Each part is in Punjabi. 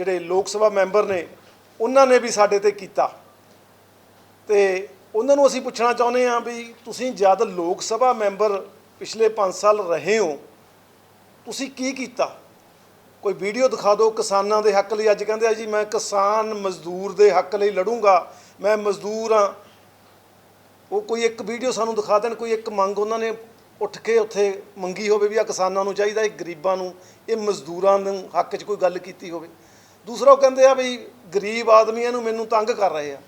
ਜਿਹੜੇ ਲੋਕ ਸਭਾ ਮੈਂਬਰ ਨੇ, ਉਹਨਾਂ ਨੇ ਵੀ ਸਾਡੇ ਤੇ ਕੀਤਾ। ਤੇ ਉਹਨਾਂ ਨੂੰ ਅਸੀਂ ਪੁੱਛਣਾ ਚਾਹੁੰਦੇ ਹਾਂ ਵੀ ਤੁਸੀਂ ਜਦ ਲੋਕ ਸਭਾ ਮੈਂਬਰ ਪਿਛਲੇ 5 ਸਾਲ ਰਹੇ ਹੋ, ਤੁਸੀਂ ਕੀ ਕੀਤਾ? ਕੋਈ ਵੀਡੀਓ ਦਿਖਾ ਦਿਓ, ਕਿਸਾਨਾਂ ਦੇ ਹੱਕ ਲਈ। ਅੱਜ ਕਹਿੰਦੇ ਆ ਜੀ, ਮੈਂ ਕਿਸਾਨ ਮਜ਼ਦੂਰ ਦੇ ਹੱਕ ਲਈ ਲੜੂੰਗਾ, ਮੈਂ ਮਜ਼ਦੂਰ ਹਾਂ। ਉਹ ਕੋਈ ਇੱਕ ਵੀਡੀਓ ਸਾਨੂੰ ਦਿਖਾ ਦੇਣ, ਕੋਈ ਇੱਕ ਮੰਗ ਉਹਨਾਂ ਨੇ ਉੱਠ ਕੇ ਉੱਥੇ ਮੰਗੀ ਹੋਵੇ ਵੀ ਆ ਕਿਸਾਨਾਂ ਨੂੰ ਚਾਹੀਦਾ, ਇਹ ਗਰੀਬਾਂ ਨੂੰ, ਇਹ ਮਜ਼ਦੂਰਾਂ ਨੂੰ ਹੱਕ 'ਚ ਕੋਈ ਗੱਲ ਕੀਤੀ ਹੋਵੇ। ਦੂਸਰਾ ਉਹ ਕਹਿੰਦੇ ਆ ਵੀ ਗਰੀਬ ਆਦਮੀਆਂ ਨੂੰ ਮੈਨੂੰ ਤੰਗ ਕਰ ਰਹੇ ਆ।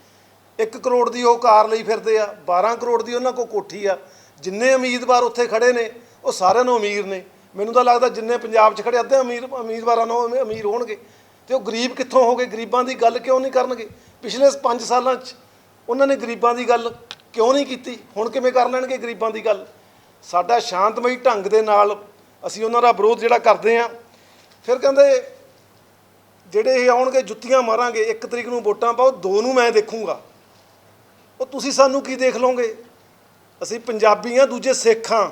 1 ਕਰੋੜ ਦੀ ਉਹ ਕਾਰ ਲਈ ਫਿਰਦੇ ਆ 12 ਕਰੋੜ ਦੀ ਉਹਨਾਂ ਕੋਲ ਕੋਠੀ ਆ। ਜਿੰਨੇ ਉਮੀਦਵਾਰ ਉੱਥੇ ਖੜੇ ਨੇ, ਉਹ ਸਾਰਿਆਂ ਨੂੰ ਅਮੀਰ ਨੇ। ਮੈਨੂੰ ਤਾਂ ਲੱਗਦਾ ਜਿੰਨੇ ਪੰਜਾਬ 'ਚ ਖੜੇ, ਅੱਧੇ ਅਮੀਰ, ਉਮੀਦਵਾਰਾਂ ਨੂੰ ਅਮੀਰ ਹੋਣਗੇ। ਤੇ ਉਹ ਗਰੀਬ ਕਿੱਥੋਂ ਹੋ ਗਏ ਗਰੀਬਾਂ ਦੀ ਗੱਲ ਕਿਉਂ ਨਹੀਂ ਕਰਨਗੇ? ਪਿਛਲੇ 5 ਸਾਲਾਂ 'ਚ ਉਹਨਾਂ ਨੇ ਗਰੀਬਾਂ ਦੀ ਗੱਲ ਕਿਉਂ ਨਹੀਂ ਕੀਤੀ? ਹੁਣ ਕਿਵੇਂ ਕਰ ਲੈਣਗੇ ਗਰੀਬਾਂ ਦੀ ਗੱਲ? ਸਾਡਾ ਸ਼ਾਂਤਮਈ ਢੰਗ ਦੇ ਨਾਲ ਅਸੀਂ ਉਹਨਾਂ ਦਾ ਵਿਰੋਧ ਜਿਹੜਾ ਕਰਦੇ ਆ। ਫਿਰ ਕਹਿੰਦੇ ਜਿਹੜੇ ਇਹ ਆਉਣਗੇ, ਜੁੱਤੀਆਂ ਮਾਰਾਂਗੇ, ਇੱਕ ਤਰੀਕ ਨੂੰ ਵੋਟਾਂ ਪਾਓ, ਦੋ ਨੂੰ ਮੈਂ ਦੇਖੂੰਗਾ। ਉਹ ਤੁਸੀਂ ਸਾਨੂੰ ਕੀ ਦੇਖ ਲਓਗੇ? ਅਸੀਂ ਪੰਜਾਬੀ ਆ, ਦੂਜੇ ਸਿੱਖ ਹਾਂ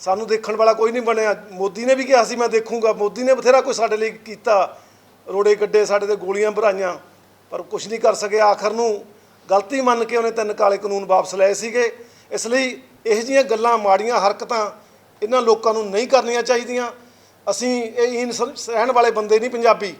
ਸਾਨੂੰ ਦੇਖਣ ਵਾਲਾ ਕੋਈ ਨਹੀਂ ਬਣਿਆ। ਮੋਦੀ ਨੇ ਵੀ ਕਿਹਾ ਸੀ, ਮੈਂ ਦੇਖੂੰਗਾ। ਮੋਦੀ ਨੇ ਬਥੇਰਾ ਕੁਝ ਸਾਡੇ ਲਈ ਕੀਤਾ। ਰੋੜੇ ਗੱਡੇ ਸਾਡੇ ਤੇ ਗੋਲੀਆਂ ਭਰਾਈਆਂ। ਪਰ ਕੁਝ ਨਹੀਂ ਕਰ ਸਕਿਆ ਆਖਰ ਨੂੰ। ਗਲਤੀ ਮੰਨ ਕੇ ਉਹਨੇ ਤਿੰਨ ਕਾਲੇ ਕਾਨੂੰਨ ਵਾਪਸ ਲਏ ਸੀਗੇ। ਇਸ ਲਈ ਇਹੋ ਜਿਹੀਆਂ ਗੱਲਾਂ, ਮਾੜੀਆਂ ਹਰਕਤਾਂ ਇਹਨਾਂ ਲੋਕਾਂ ਨੂੰ ਨਹੀਂ ਕਰਨੀਆਂ ਚਾਹੀਦੀਆਂ। ਅਸੀਂ ਇਹ ਇਨ ਸਹਿਣ ਵਾਲੇ ਬੰਦੇ ਨਹੀਂ ਪੰਜਾਬੀ।